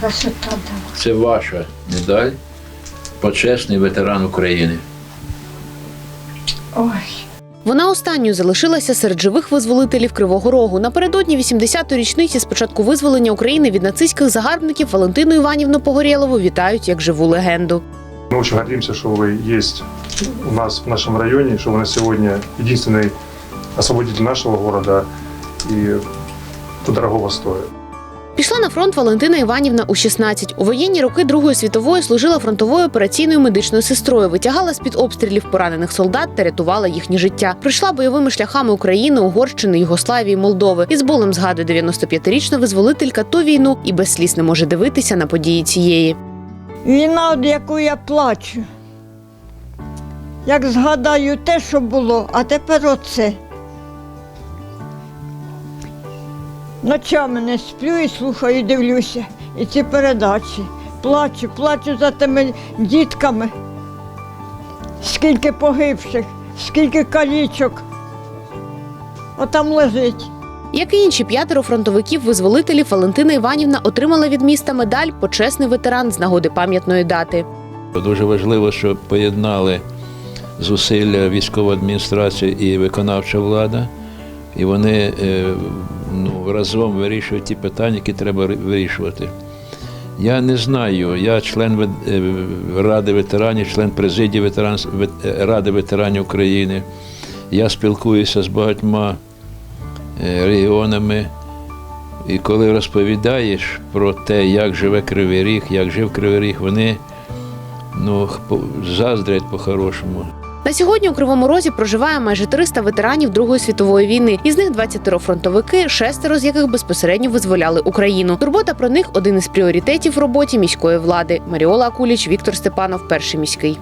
красота дала. Це ваша медаль, почесний ветеран України. Ой. Вона останньою залишилася серед живих визволителів Кривого Рогу. Напередодні 80-ї річниці з початку визволення України від нацистських загарбників Валентину Іванівну Погорєлову вітають як живу легенду. Мы очень гордимся, что вы есть у нас в нашем районе, что вы на сегодня единственный освободитель нашего города, и это дорогого стоит. Пішла на фронт Валентина Іванівна у 16. У воєнні роки Другої світової служила фронтовою операційною медичною сестрою, витягала з-під обстрілів поранених солдат та рятувала їхнє життя. Прийшла бойовими шляхами України, Угорщини, Югославії, Молдови. І з болем згадує 95-річна визволителька ту війну і без сліз не може дивитися на події цієї. Війна, від яку я плачу. Як згадаю те, що було, а тепер оце. Ночами не сплю і слухаю, і дивлюся. І ці передачі. Плачу, плачу за тими дітками. Скільки погибших, скільки калічок. Отам лежить. Як і інші п'ятеро фронтовиків-визволителів, Валентина Іванівна отримала від міста медаль почесний ветеран з нагоди пам'ятної дати. Дуже важливо, щоб поєднали зусилля військова адміністрація і виконавча влада, і вони е, ну, разом вирішують ті питання, які треба вирішувати. Я не знаю, я член е, Ради ветеранів, член президії ветеран, е, Ради ветеранів України. Я спілкуюся з багатьма регіонами. І коли розповідаєш про те, як живе Кривий Ріг, як жив Кривий Ріг, вони ну, заздрять по-хорошому. На сьогодні у Кривому Розі проживає майже 300 ветеранів Другої світової війни. Із них 20 фронтовики, шестеро з яких безпосередньо визволяли Україну. Турбота про них один із пріоритетів в роботі міської влади. Маріола Акуліч, Віктор Степанов, перший міський.